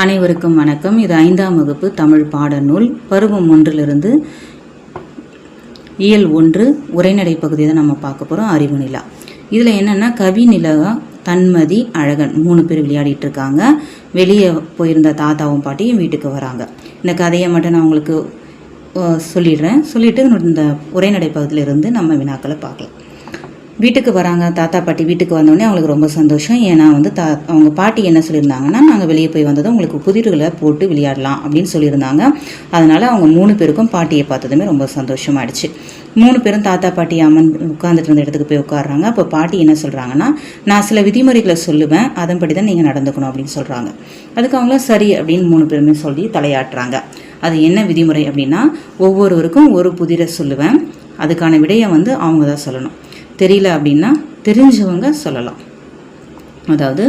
அனைவருக்கும் வணக்கம். இது ஐந்தாம் வகுப்பு தமிழ் பாடநூல். பருவம் ஒன்றிலிருந்து இயல் ஒன்று உரைநடை பகுதியை தான் நம்ம பார்க்க போகிறோம் அறிவு நிலா. இதில் என்னென்னா கவி நிலா தன்மதி அழகன் மூணு பேர் விளையாடிட்டு இருக்காங்க. வெளியே போயிருந்த தாத்தாவும் பாட்டியும் வீட்டுக்கு வராங்க. இந்த கதையை மட்டும் நான் உங்களுக்கு சொல்லிடுறேன். சொல்லிவிட்டு இந்த உரைநடை பகுதியிலிருந்து நம்ம வினாக்களை பார்க்கலாம். வீட்டுக்கு வராங்க தாத்தா பாட்டி வீட்டுக்கு வந்தோடனே அவங்களுக்கு ரொம்ப சந்தோஷம். ஏன்னா வந்து தா அவங்க பாட்டி என்ன சொல்லியிருந்தாங்கன்னா நாங்கள் வெளியே போய் வந்ததும் உங்களுக்கு புதிர்களை போட்டு விளையாடலாம் அப்படின்னு சொல்லியிருந்தாங்க. அதனால் அவங்க மூணு பேருக்கும் பாட்டியை பார்த்ததுமே ரொம்ப சந்தோஷமாயிடுச்சு. மூணு பேரும் தாத்தா பாட்டி அம்மன் உட்காந்துட்டு இருந்த இடத்துக்கு போய் உட்காடுறாங்க அப்போ பாட்டி என்ன சொல்கிறாங்கன்னா நான் சில விதிமுறைகளை சொல்லுவேன். அதன்படி தான் நீங்கள் நடந்துக்கணும் அப்படின்னு சொல்கிறாங்க அதுக்கு அவங்களும் சரி அப்படின்னு மூணு பேருமே சொல்லி தலையாட்டுறாங்க. அது என்ன விதிமுறை அப்படின்னா ஒவ்வொருவருக்கும் ஒரு புதிரை சொல்லுவேன். அதுக்கான விடையை வந்து அவங்க தான் சொல்லணும். தெரியல அப்படின்னா தெரிஞ்சவங்க சொல்லலாம். அதாவது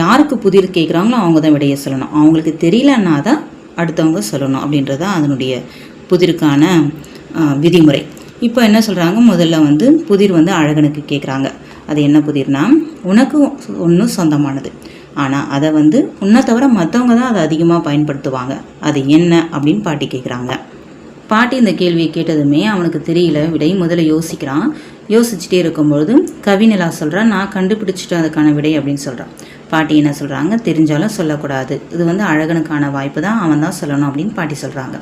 யாருக்கு புதிர் கேட்குறாங்களோ அவங்க தான் விடையை சொல்லணும். அவங்களுக்கு தெரியலன்னா தான் அடுத்தவங்க சொல்லணும் அப்படின்றது தான் அதனுடைய புதிருக்கான விதிமுறை. இப்போ என்ன சொல்கிறாங்க முதல்ல வந்து புதிர் வந்து அழகனுக்கு கேட்குறாங்க. அது என்ன புதிர்னா உனக்கு ஒன்றும் சொந்தமானது. ஆனால் அதை வந்து உன்னை தவிர மற்றவங்க தான் அதை அதிகமாக பயன்படுத்துவாங்க. அது என்ன அப்படின்னு பாட்டி கேட்குறாங்க. பாட்டி இந்த கேள்வியை கேட்டதுமே அவனுக்கு தெரியல. விடை முதல்ல யோசிக்கிறான். யோசிச்சுட்டே இருக்கும்பொழுது கவிநிலா சொல்கிறா நான் கண்டுபிடிச்சிட்டேன் அதுக்கான விடை அப்படின்னு சொல்கிறான் பாட்டி என்ன சொல்கிறாங்க தெரிஞ்சாலும் சொல்லக்கூடாது. இது வந்து அழகனுக்கான வாய்ப்பு தான். அவன் தான் சொல்லணும் அப்படின்னு பாட்டி சொல்கிறாங்க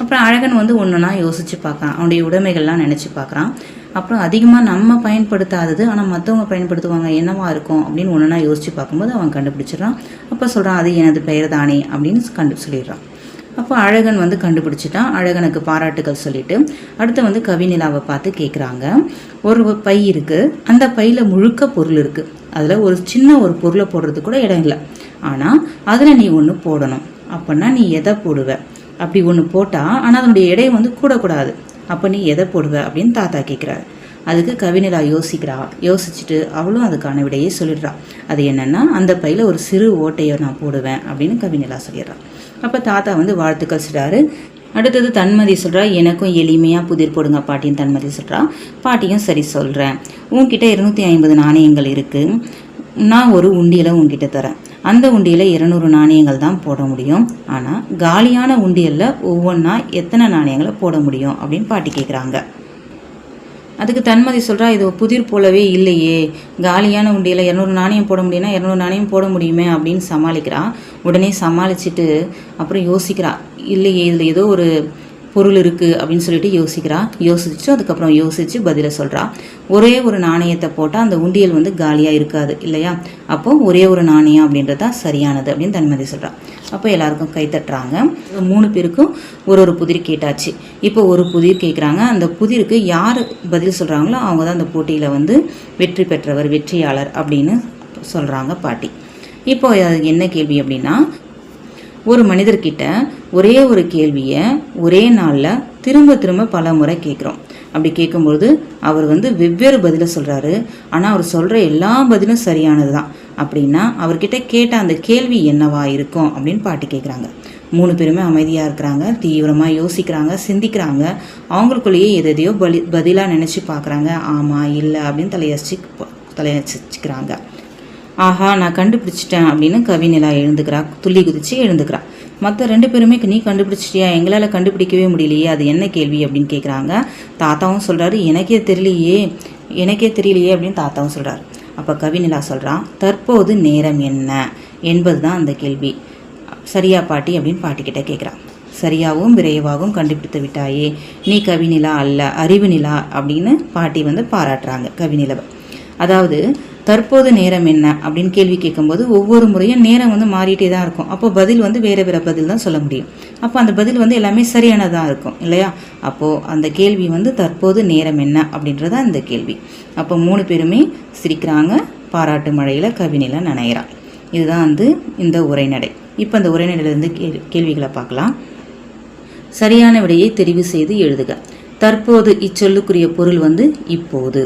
அப்புறம் அழகன் வந்து ஒன்றுனா யோசித்து பார்க்குறான். அவனுடைய உடைமைகள்லாம் நினச்சி பார்க்குறான். அப்புறம் அதிகமாக நம்ம பயன்படுத்தாதது ஆனால் மற்றவங்க பயன்படுத்துவாங்க என்னவா இருக்கும் அப்படின்னு ஒன்றுனா யோசித்து பார்க்கும்போது அவன் கண்டுபிடிச்சிடுறான். அப்போ சொல்கிறான் அது எனது பெயர் தானே அப்படின்னு கண்டு சொல்லிடுறான். அப்போ அழகன் வந்து கண்டுபிடிச்சிட்டான். அழகனுக்கு பாராட்டுகள் சொல்லிட்டு. அடுத்து வந்து கவிநிலாவை பார்த்து கேட்குறாங்க ஒரு பை இருக்குது அந்த பையில் முழுக்க பொருள் இருக்குது அதில் ஒரு சின்ன ஒரு பொருளை போடுறதுக்கு கூட இடம் இல்லை. ஆனால் அதில் நீ ஒன்று போடணும். அப்படின்னா நீ எதை போடுவ? அப்படி ஒன்று போட்டால் ஆனால் அதனுடைய எடை வந்து கூடக்கூடாது. அப்போ நீ எதை போடுவ அப்படின்னு தாத்தா கேட்குறாரு அதுக்கு கவிநிலா யோசிக்கிறா. யோசிச்சுட்டு அவளும் அதுக்கான விடையை சொல்லிடுறா. அது என்னென்னா அந்த பையில் ஒரு சிறு ஓட்டையை நான் போடுவேன் அப்படின்னு கவிநிலா சொல்லிடுறான் அப்போ தாத்தா வந்து வாழ்த்துக்கள் சொல்கிறாரு அடுத்தது தன்மதி சொல்கிறா எனக்கும் எளிமையாக புதிர் போடுங்க பாட்டின்னு தன்மதி சொல்கிறா பாட்டியும் சரி சொல்கிறேன் உன்கிட்ட இருநூற்றி ஐம்பது நாணயங்கள் இருக்குது நான் ஒரு உண்டியலை உன்கிட்ட தரேன். அந்த உண்டியில் இருநூறு நாணயங்கள் தான் போட முடியும். ஆனால் காலியான உண்டியலில் ஒவ்வொன்றா எத்தனை நாணயங்களை போட முடியும்? அப்படின்னு பாட்டி கேட்குறாங்க அதுக்கு தன்மதி சொல்கிறா இது புதிர் போலவே இல்லையே. காலியான உண்டியில் இரநூறு நாணயம் போட முடியும்னா இரநூறு நாணயம் போட முடியுமே அப்படின்னு சமாளிக்கிறா. உடனே சமாளிச்சுட்டு அப்புறம் யோசிக்கிறா இல்லையே இதில் ஏதோ ஒரு பொருள் இருக்குது அப்படின்னு சொல்லிட்டு யோசிக்கிறா. யோசிச்சு அதுக்கப்புறம் யோசித்து பதிலை சொல்கிறா ஒரே ஒரு நாணயத்தை போட்டால் அந்த உண்டியல் வந்து காலியாக இருக்காது இல்லையா? அப்போ ஒரே ஒரு நாணயம் அப்படின்றது தான் சரியானது அப்படின்னு தன்மதி சொல்கிறா அப்போ எல்லாருக்கும் கை தட்டுறாங்க. மூணு பேருக்கும் ஒரு ஒரு புதிர் கேட்டாச்சு. இப்போ ஒரு புதிர் கேட்குறாங்க அந்த புதிருக்கு யார் பதில் சொல்கிறாங்களோ அவங்க தான் அந்த போட்டியில் வந்து வெற்றி பெற்றவர் வெற்றியாளர் அப்படின்னு சொல்கிறாங்க பாட்டி. இப்போ அது என்ன கேள்வி அப்படின்னா ஒரு மனிதர்கிட்ட ஒரே ஒரு கேள்வியை ஒரே நாளில் திரும்ப திரும்ப பல முறை கேட்குறோம். அப்படி கேட்கும்பொழுது அவர் வந்து வெவ்வேறு பதிலை சொல்கிறாரு ஆனால் அவர் சொல்கிற எல்லா பதிலும் சரியானது தான் அப்படின்னா அவர்கிட்ட கேட்ட அந்த கேள்வி என்னவா இருக்கும் அப்படின்னு பாட்டு கேட்குறாங்க. மூணு பேருமே அமைதியாக இருக்கிறாங்க தீவிரமாக யோசிக்கிறாங்க சிந்திக்கிறாங்க. அவங்களுக்குள்ளேயே எதையோ பலி பதிலாக நினச்சி பார்க்குறாங்க. ஆமாம் இல்லை அப்படின்னு தலையசிச்சு தலையசிச்சுக்கிறாங்க. ஆஹா நான் கண்டுபிடிச்சிட்டேன் அப்படின்னு கவிநிலா எழுந்துக்கிறா. துள்ளி குதிச்சு எழுந்துக்கிறா. மற்ற ரெண்டு பேருமே நீ கண்டுபிடிச்சிட்டியா? எங்களால் கண்டுபிடிக்கவே முடியலையே. அது என்ன கேள்வி? அப்படின்னு கேட்குறாங்க தாத்தாவும் சொல்கிறாரு எனக்கே தெரியலையே. எனக்கே தெரியலையே அப்படின்னு தாத்தாவும் சொல்கிறார் அப்போ கவிநிலா சொல்கிறான் தற்போது நேரம் என்ன? என்பது தான் அந்த கேள்வி. சரியா பாட்டி? அப்படின்னு பாட்டிக்கிட்ட கேட்குறா சரியாகவும் விரைவாகவும் கண்டுபிடித்து விட்டாயே. நீ கவிநிலா அல்ல அறிவு நிலா அப்படின்னு பாட்டி வந்து பாராட்டுறாங்க கவிநிலவை அதாவது தற்போது நேரம் என்ன? அப்படின்னு கேள்வி கேட்கும்போது ஒவ்வொரு முறையும் நேரம் வந்து மாறிட்டே தான் இருக்கும். அப்போ பதில் வந்து வேறு வேறு பதில் தான் சொல்ல முடியும். அப்போ அந்த பதில் வந்து எல்லாமே சரியானதாக இருக்கும் இல்லையா? அப்போது அந்த கேள்வி வந்து தற்போது நேரம் என்ன? அப்படின்றத அந்த கேள்வி. அப்போ மூணு பேருமே சிரிக்கிறாங்க. பாராட்டு மழையில் கவினில நனைகிறாள் இதுதான் வந்து இந்த உரைநடை இப்போ அந்த உரைநடையிலிருந்து கேள் கேள்விகளை பார்க்கலாம். சரியான விடையை தெரிவு செய்து எழுதுக. தற்போது இச்சொல்லுக்குரிய பொருள் வந்து இப்போது.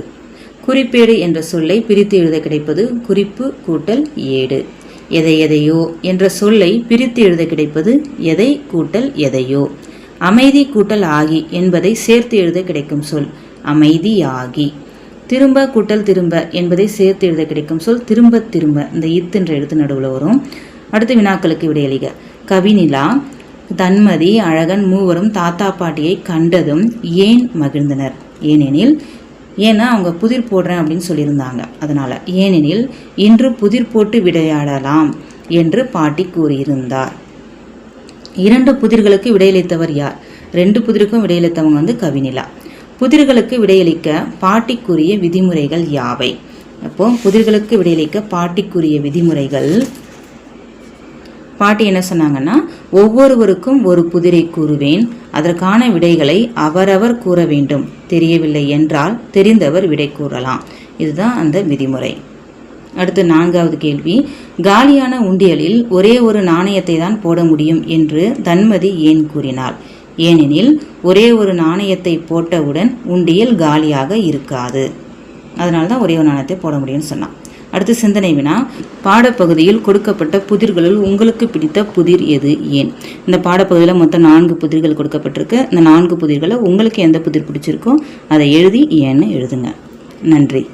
குறிப்பேடு என்ற சொல்லை பிரித்து எழுத கிடைப்பது குறிப்பு கூட்டல் ஏடு. எதை எதையோ என்ற சொல்லை பிரித்து எழுத கிடைப்பது எதை கூட்டல் எதையோ. அமைதி கூட்டல் ஆகி என்பதை சேர்த்து எழுத கிடைக்கும் சொல் அமைதியாகி திரும்ப கூட்டல் திரும்ப என்பதை சேர்த்து எழுத கிடைக்கும் சொல் திரும்ப திரும்ப. இந்த இத்துன்ற எழுத்து நடுவில் வரும். அடுத்து வினாக்களுக்கு விடையளிக கவினிலா தன்மதி அழகன் மூவரும் தாத்தா பாட்டியை கண்டதும் ஏன் மகிழ்ந்தனர்? ஏனெனில் ஏன்னா அவங்க புதிர் போடுறேன் அப்படின்னு சொல்லியிருந்தாங்க. அதனால் ஏனெனில் இன்று புதிர் போட்டு விளையாடலாம் என்று பாட்டி கூறியிருந்தார். இரண்டு புதிர்களுக்கு விடையளித்தவர் யார்? ரெண்டு புதிருக்கும் விடையளித்தவங்க வந்து கவினிலா புதிர்களுக்கு விடையளிக்க பாட்டிக்குரிய விதிமுறைகள் யாவை? அப்போ புதிர்களுக்கு விடையளிக்க பாட்டிக்குரிய விதிமுறைகள் பாட்டி என்ன சொன்னாங்கன்னா ஒவ்வொருவருக்கும் ஒரு புதிரை கூறுவேன். அதற்கான விடைகளை அவரவர் கூற வேண்டும். தெரியவில்லை என்றால் தெரிந்தவர் விடை கூறலாம். இதுதான் அந்த விதிமுறை. அடுத்து நான்காவது கேள்வி. காலியான உண்டியலில் ஒரே ஒரு நாணயத்தை தான் போட முடியும் என்று தன்மதி ஏன் கூறினாள்? ஏனெனில் ஒரே ஒரு நாணயத்தை போட்டவுடன் உண்டியல் காலியாக இருக்காது. அதனால தான் ஒரே ஒரு நாணயத்தை போட முடியும்னு சொன்னான். அடுத்து சிந்தனை வினா. பாடப்பகுதியில் கொடுக்கப்பட்ட புதிர்களுள் உங்களுக்கு பிடித்த புதிர் எது? ஏன்? இந்த பாடப்பகுதியில் மொத்தம் நான்கு புதிர்கள் கொடுக்கப்பட்டிருக்கு. இந்த நான்கு புதிர்களை உங்களுக்கு எந்த புதிர் பிடிச்சிருக்கோ அதை எழுதி ஏன்னு எழுதுங்க. நன்றி.